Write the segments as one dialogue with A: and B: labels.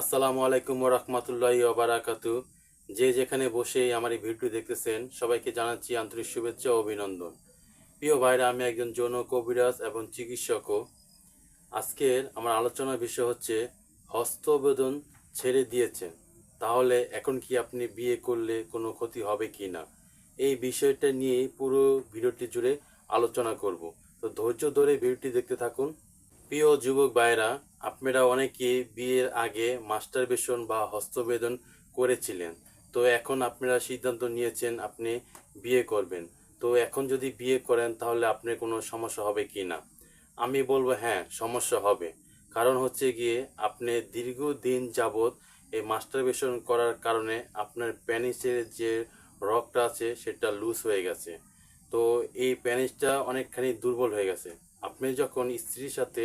A: আসসালামু আলাইকুম রহমতুল্লাহি ওবারাকাতু যে যেখানে বসে আমার এই ভিডিও দেখতেছেন, সবাইকে জানাচ্ছি আন্তরিক শুভেচ্ছা ও অভিনন্দন। প্রিয় ভাইরা, আমি একজন যৌন কবিরাজ এবং চিকিৎসকও আজকের আমার আলোচনার বিষয় হচ্ছে, হস্তবেদন ছেড়ে দিয়েছেন, তাহলে এখন কি আপনি বিয়ে করলে কোনো ক্ষতি হবে কি না? এই বিষয়টা নিয়ে পুরো ভিডিওটি জুড়ে আলোচনা করব। তো ধৈর্য ধরে ভিডিওটি দেখতে থাকুন। প্রিয় যুবক ভাইরা আপনারা অনেকে বিয়ের আগে মাস্টারবেশন বা হস্তবেদন করেছিলেন। তো এখন আপনারা সিদ্ধান্ত নিয়েছেন আপনি বিয়ে করবেন। তো এখন যদি বিয়ে করেন তাহলে আপনার কোনো সমস্যা হবে কি না? আমি বলব হ্যাঁ সমস্যা হবে। কারণ হচ্ছে গিয়ে আপনি দীর্ঘদিন যাবৎ এই মাস্টারবেশন করার কারণে আপনার প্যানিসের যে রকটা আছে সেটা লুজ হয়ে গেছে। তো এই প্যানিসটা অনেকখানি দুর্বল হয়ে গেছে। আপনি যখন স্ত্রীর সাথে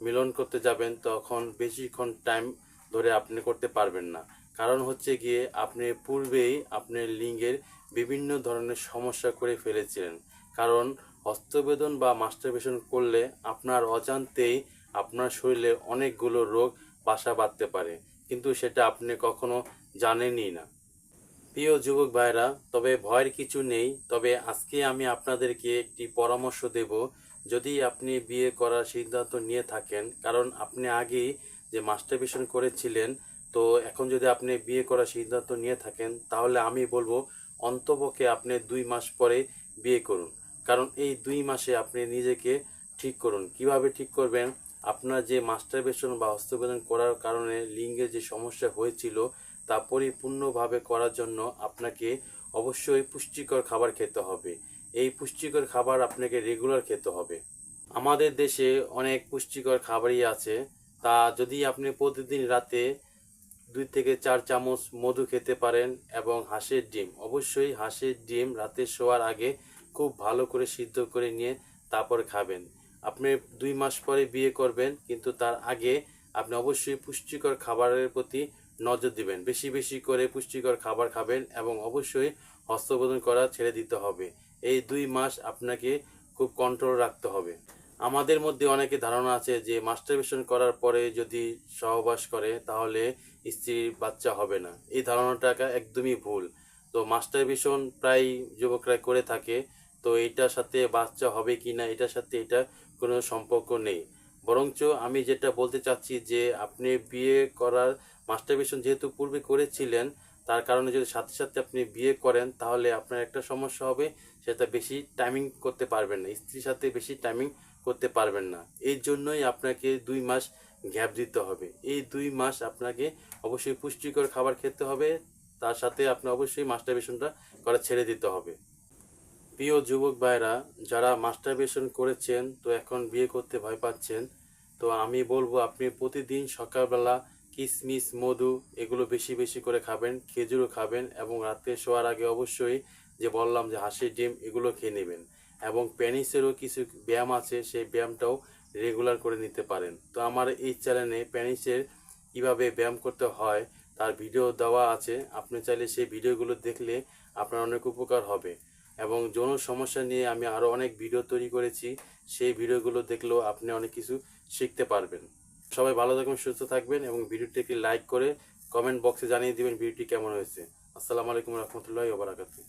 A: মিলন করতে যাবেন, তখন বেশিক্ষণ টাইম ধরে আপনি করতে পারবেন না। কারণ হচ্ছে গিয়ে আপনি পূর্বেই আপনার লিঙ্গের বিভিন্ন ধরনের সমস্যা করে ফেলেছিলেন। কারণ হস্তবেদন বা মাস্টারবেশন করলে আপনার অজান্তেই আপনার শরীরে অনেকগুলো রোগ বাসা বাঁধতে পারে। কিন্তু সেটা আপনি কখনো জানেনই না। প্রিয় যুবক ভাইরা তবে ভয়ের কিছু নেই। তবে আজকে আমি আপনাদেরকে একটি পরামর্শ দেব যদি আপনি বিয়ে করার সিদ্ধান্ত নিয়ে থাকেন, কারণ আপনি আগেই যে মাস্টারবেশন করেছিলেন, তো এখন যদি আপনি বিয়ে করার সিদ্ধান্ত নিয়ে থাকেন, তাহলে আমি বলব অন্তপক্ষে আপনি দুই মাস পরে বিয়ে করুন। কারণ এই দুই মাসে আপনি নিজেকে ঠিক করুন। কীভাবে ঠিক করবেন? আপনার যে মাস্টারবেশন বা হস্তবেদন করার কারণে লিঙ্গের যে সমস্যা হয়েছিল, তা পরিপূর্ণভাবে করার জন্য আপনাকে অবশ্যই পুষ্টিকর খাবার খেতে হবে। এই পুষ্টিকর খাবার আপনাকে রেগুলার খেতে হবে। আমাদের দেশে অনেক পুষ্টিকর খাবারই আছে। তা যদি আপনি প্রতিদিন রাতে দুই থেকে চার চামচ মধু খেতে পারেন এবং হাঁসের ডিম, অবশ্যই হাঁসের ডিম রাতে শোয়ার আগে খুব ভালো করে সিদ্ধ করে নিয়ে তারপর খাবেন। আপনি দুই মাস পরে বিয়ে করবেন, কিন্তু তার আগে আপনি অবশ্যই পুষ্টিকর খাবারের প্রতি নজর দিবেন। বেশি বেশি করে পুষ্টিকর খাবার খাবেন এবং অবশ্যই হস্তবোধন করা ছেড়ে দিতে হবে। এই দুই মাস আপনাকে খুব কন্ট্রোল রাখতে হবে। আমাদের মধ্যে অনেকে ধারণা আছে যে মাস্টারবেশন করার পরে যদি সহবাস করে, তাহলে স্ত্রীর বাচ্চা হবে না। এই ধারণাটা একদমই ভুল। তো মাস্টারবেশন প্রায় যুবকরা করে থাকে, তো এটার সাথে বাচ্চা হবে কি না, এটার সাথে এটা কোনো সম্পর্ক নেই। বরঞ্চ আমি যেটা বলতে চাচ্ছি যে, আপনি বিয়ে করার মাস্টারবেশন যেহেতু পূর্বে করেছিলেন তার কারণে যদি সাথে সাথে আপনি বিয়ে করেন, তাহলে আপনার একটা সমস্যা হবে, সেটা বেশি টাইমিং করতে পারবেন না। স্ত্রীর সাথে বেশি টাইমিং করতে পারবেন না। এই জন্যই আপনাকে দুই মাস গ্যাপ দিতে হবে। এই দুই মাস আপনাকে অবশ্যই পুষ্টিকর খাবার খেতে হবে। তার সাথে আপনি অবশ্যই মাস্টারবেশনটা করা ছেড়ে দিতে হবে। প্রিয় যুবক ভাইরা যারা মাস্টারবেশন করেছেন, তো এখন বিয়ে করতে ভয় পাচ্ছেন, তো আমি বলব, আপনি প্রতিদিন সকালবেলা কিশমিশ মধু এগুলো বেশি বেশি করে খাবেন, খেজুরও খাবেন এবং রাত্রে শোয়ার আগে অবশ্যই যে বললাম যে হাঁসের ডিম, এগুলো খেয়ে নেবেন। এবং প্যানিসেরও কিছু ব্যায়াম আছে, সেই ব্যায়ামটাও রেগুলার করে নিতে পারেন। তো আমার এই চ্যানেলে প্যানিসের কীভাবে ব্যায়াম করতে হয়, তার ভিডিও দেওয়া আছে। আপনি চাইলে সেই ভিডিওগুলো দেখলে আপনার অনেক উপকার হবে। এবং যৌন সমস্যা নিয়ে আমি আরও অনেক ভিডিও তৈরি করেছি, সেই ভিডিওগুলো দেখলেও আপনি অনেক কিছু শিখতে পারবেন। সবাই ভালো থাকবেন, সুস্থ থাকবেন এবং ভিডিওটিকে লাইক করে কমেন্ট বক্সে জানিয়ে দিবেন ভিডিওটি কেমন হয়েছে। আসসালামু আলাইকুম রহমতুল্লাহ ওবরাকাতু